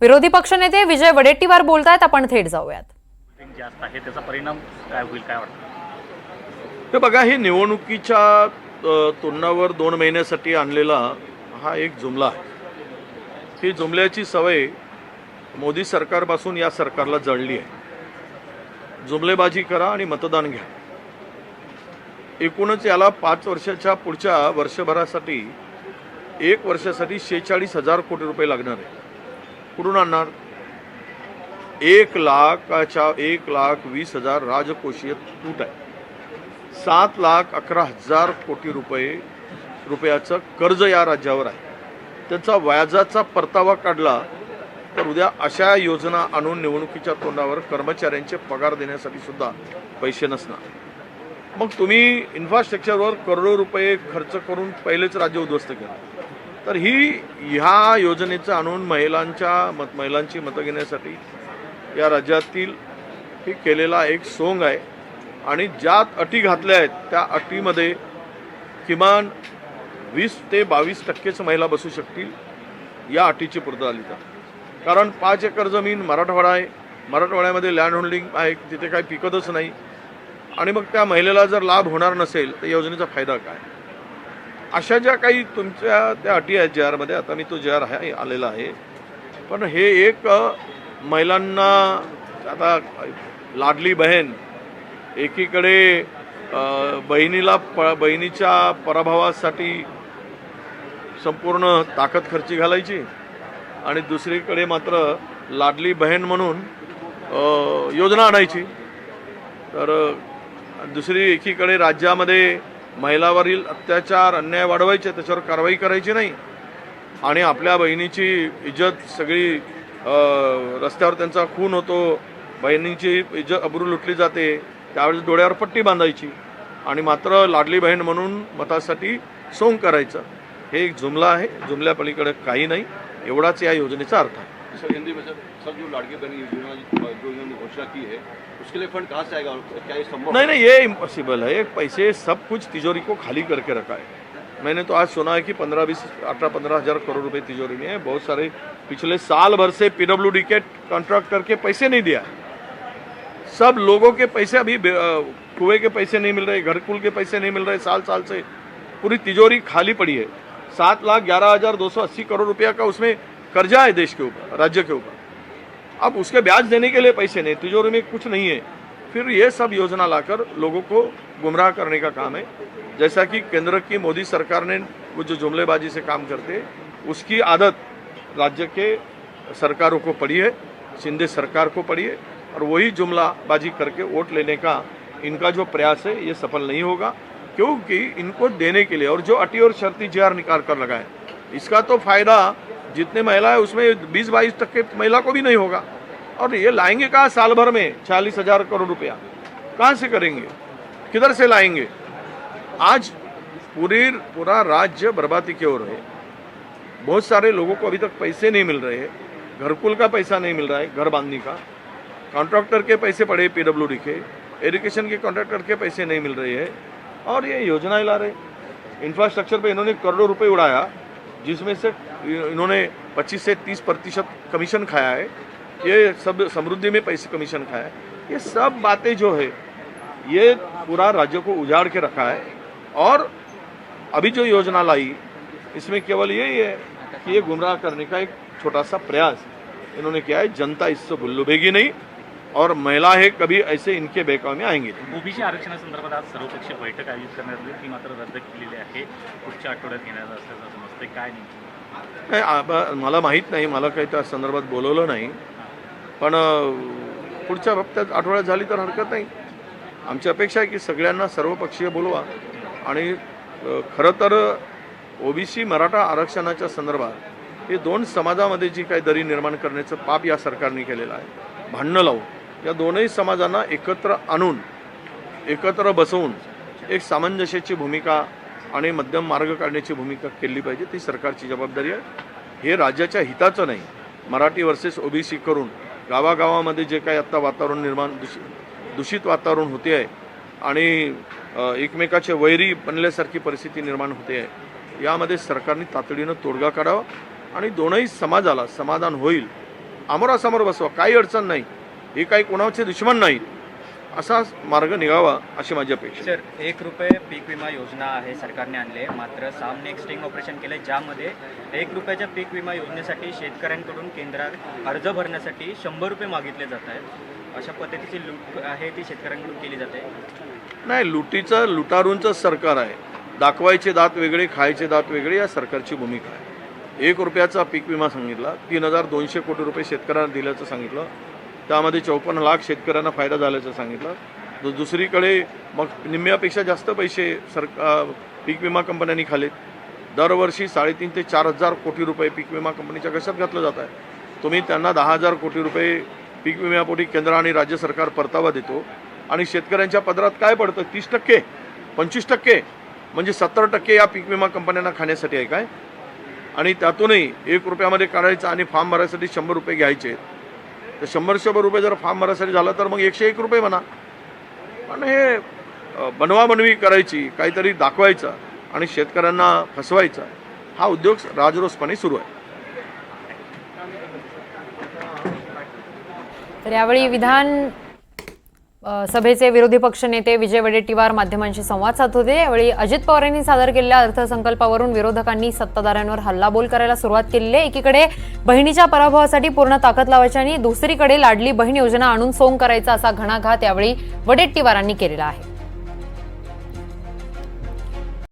विरोधी पक्षनेते विजय वडेट्टीवार बोलतायत आपण थेट जाऊयात. जास्त आहे त्याचा परिणाम काय होईल काय वाटतं? हे बघा हे निवडणुकीच्या तोंडावर दोन महिन्यासाठी आणलेला हा एक जुमला आहे. ही जुमल्याची सवय मोदी सरकारपासून या सरकारला जळली आहे. जुमलेबाजी करा आणि मतदान घ्या. एकूणच याला पाच वर्षाच्या पुढच्या वर्षभरासाठी एक वर्षासाठी शेहेचाळीस हजार कोटी रुपये लागणार आहे. कुठून आणणार? एक लाखाच्या एक लाख वीस हजार राजकोषीय तूट आहे. सात लाख अकरा हजार कोटी रुपये रुपयाचं कर्ज या राज्यावर आहे. त्याचा व्याजाचा परतावा काढला तर उद्या अशा योजना आणून निवडणुकीच्या तोंडावर कर्मचाऱ्यांचे पगार देण्यासाठी सुद्धा पैसे नसणार. मग तुम्ही इन्फ्रास्ट्रक्चरवर करोडो रुपये खर्च करून पहिलेच राज्य उद्ध्वस्त केलं. तर ही ह्या योजनेचं आणून महिलांच्या मत महिलांची मतं घेण्यासाठी या राज्यातील ही केलेला एक सोंग आहे. आणि ज्या अटी घातल्या आहेत त्या अटीमध्ये किमान वीस ते बावीस टक्केच महिला बसू शकतील या अटीची पूर्तता आली तर कारण पाच एकर जमीन मराठवाडा आहे. मराठवाड्यामध्ये लँड होल्डिंग आहे तिथे काही पिकतच नाही. आणि मग त्या महिलेला जर लाभ होणार नसेल तर योजनेचा फायदा काय? अशा ज्या काही तुमच्या त्या अटी आहेत जे आरमध्ये आता मी तो जे आर आहे आलेला आहे. पण हे एक महिलांना आता लाडली बहीण एकीकडे बहिणीला प बहिणीच्या पराभवासाठी संपूर्ण ताकद खर्ची घालायची आणि दुसरीकडे मात्र लाडली बहीण म्हणून योजना आणायची. तर दुसरी एकीकडे राज्यामध्ये महिलावरील अत्याचार अन्याय वाढवायचे त्याच्यावर कारवाई करायची नाही. आणि आपल्या बहिणीची इज्जत सगळी रस्त्यावर त्यांचा खून होतो. बहिणीची इज्जत अब्रू लुटली जाते. त्यावेळेस डोळ्यावर पट्टी बांधायची. आणि मात्र लाडली बहीण म्हणून मतासाठी सोंग करायचं. हे एक जुमला आहे. जुमल्यापलीकडे काही नाही. एवढाच या योजनेचा अर्थ आहे. सर हिंदी में सर सब जो लाड़की बहन योजना जो इन्होंने घोषणा की है उसके लिए फंड कहाँ से आएगा और क्या ये संभव नहीं नहीं ये इम्पॉसिबल है। पैसे सब कुछ तिजोरी को खाली करके रखा है। मैंने तो आज सुना है कि पंद्रह बीस अठारह पंद्रह हज़ार करोड़ रुपए तिजोरी में है। बहुत सारे पिछले साल भर से पीडब्ल्यू के कॉन्ट्रैक्ट करके पैसे नहीं दिया। सब लोगों के पैसे अभी कुएँ के पैसे नहीं मिल रहे घरकुल के पैसे नहीं मिल रहे साल साल से। पूरी तिजोरी खाली पड़ी है। सात लाख ग्यारह हज़ार दो सौ अस्सी करोड़ रुपया का उसमें कर्जा है देश के ऊपर, राज्य के ऊपर। अब उसके ब्याज देने के लिए पैसे नहीं तिजोरी में कुछ नहीं है। फिर ये सब योजना लाकर लोगों को गुमराह करने का काम है। जैसा कि केंद्र की मोदी सरकार ने वो जो जुमलेबाजी से काम करते, उसकी आदत राज्य के सरकारों को पड़ी है, शिंदे सरकार को पड़ी है, और वही जुमलाबाजी करके वोट लेने का इनका जो प्रयास है, ये सफल नहीं होगा। क्योंकि इनको देने के लिए और जो अटी और शर्ती जे आर निकाल कर लगाए, इसका तो फ़ायदा जितने महिला है, उसमें बीस बाईस तक के महिला को भी नहीं होगा। और ये लाएँगे कहाँ साल भर में? चालीस हज़ार करोड़ रुपया। कहाँ से करेंगे? किधर से लाएँगे? आज पूरी, पूरा राज्य बर्बादी की ओर है। बहुत सारे लोगों को अभी तक पैसे नहीं मिल रहे हैं। घरकुल का पैसा नहीं मिल रहा है, घर बांधने का। कॉन्ट्रैक्टर के पैसे पड़े पीडब्ल्यूडी के। एजुकेशन के कॉन्ट्रैक्टर के पैसे नहीं मिल रहे हैं। और ये योजनाएँ ला रहे इंफ्रास्ट्रक्चर पे इन्होंने करोड़ों रुपए उड़ाया। जिसमें से इन्होंने 25 से 30 प्रतिशत कमीशन खाया है, ये सब समृद्धि में पैसे कमीशन खाया है। ये सब बातें जो है, ये पूरा राज्य को उजाड़ के रखा है। और अभी जो योजना लाई, इसमें केवल यही है कि ये गुमराह करने का एक छोटा सा प्रयास इन्होंने किया है, जनता इससे भुल्लुभेगी नहीं। और महिला है कभी ऐसे इनके बेकाव में आएंगे ओबीसी आरक्षणासंदर्भात आज सर्वपक्षीय बैठक आयोजित करण्यात आली. ती मात्र रद्द केलेली आहे. पुढच्या आठवड्यात घेण्यात असल्याचं समजते काय नाही मला माहीत नाही. मला काही त्या संदर्भात बोलवलं नाही. पण पुढच्या हप्त्यात आठवड्यात झाली तर हरकत नाही. आमची अपेक्षा आहे की सगळ्यांना सर्वपक्षीय बोलवा. आणि खरं तर ओबीसी मराठा आरक्षणाच्या संदर्भात हे दोन समाजामध्ये जी काही दरी निर्माण करण्याचं पाप या सरकारने केलेलं आहे भांडणं लावून. या दोनही समाजांना एकत्र आणून एकत्र बसवून एक सामंजस्याची भूमिका आणि मध्यम मार्ग काढण्याची भूमिका केली पाहिजे. ती सरकारची जबाबदारी आहे. हे राज्याच्या हिताचं नाही. मराठी वर्सेस ओबीसी करून गावागावामध्ये जे काही आत्ता वातावरण निर्माण दूषित दूषित वातावरण होते आहे आणि एकमेकाचे वैरी बनल्यासारखी परिस्थिती निर्माण होते आहे यामध्ये सरकारने तातडीनं तोडगा काढावा आणि दोनही समाजाला समाधान होईल. आमोरासमोर बसवा. काही अडचण नाही. हे काही कोणाचे दुश्मन नाहीत. असा मार्ग निघावा अशी माझी अपेक्षा. सर एक रुपये पीक विमा योजना आहे सरकारने आणली आहे. मात्र सामने एक स्टिंग ऑपरेशन केलं ज्यामध्ये एक रुपयाच्या पीक विमा योजनेसाठी शेतकऱ्यांकडून केंद्रात अर्ज भरण्यासाठी शंभर रुपये मागितले जात आहेत. अशा पद्धतीची लूट आहे ती शेतकऱ्यांकडून केली जाते. नाही लुटीचं लुटारूंचं सरकार आहे. दाखवायचे दात वेगळे खायचे दात वेगळे या सरकारची भूमिका आहे. एक रुपयाचा पीक विमा सांगितला तीन हजार दोनशे कोटी रुपये शेतकऱ्यांना दिल्याचं सांगितलं त्यामध्ये चौपन्न लाख शेतकऱ्यांना फायदा झाल्याचं सांगितलं. तर दुसरीकडे मग निम्म्यापेक्षा जास्त पैसे सर पीक विमा कंपन्यांनी खालेत. दरवर्षी साडेतीन ते चार हजार कोटी रुपये पीक विमा कंपनीच्या कशात घातलं जात आहे? तुम्ही त्यांना दहा हजार कोटी रुपये पीक विम्यापोटी केंद्र आणि राज्य सरकार परतावा देतो. आणि शेतकऱ्यांच्या पदरात काय पडतं? तीस टक्के पंचवीस टक्के म्हणजे सत्तर टक्के या पीक विमा कंपन्यांना खाण्यासाठी आहे काय? आणि त्यातूनही एक रुपयामध्ये काढायचं आणि फॉर्म भरायसाठी शंभर रुपये घ्यायचे. तर शंभर शंभर रुपये जर फॉर्म भरायसाठी झालं तर मग एकशे एक रुपये म्हणा. पण हे बनवाबनवी करायची काहीतरी दाखवायचं आणि शेतकऱ्यांना फसवायचा हा उद्योग राजरोसपणे सुरू आहे. तर यावेळी विधान सभेचे विरोधी पक्षनेते विजय वडेट्टीवार माध्यमांशी संवाद साधत होते. यावेळी अजित पवार यांनी सादर केलेल्या अर्थसंकल्पावरून विरोधकांनी सत्ताधाऱ्यांवर हल्लाबोल करायला सुरुवात केलेली आहे. एकीकडे बहिणीच्या पराभवासाठी पूर्ण ताकद लावायची आणि दुसरीकडे लाडली बहीण योजना आणून सोंग करायचा असा घणाघात यावेळी वडेट्टीवारांनी केलेला आहे.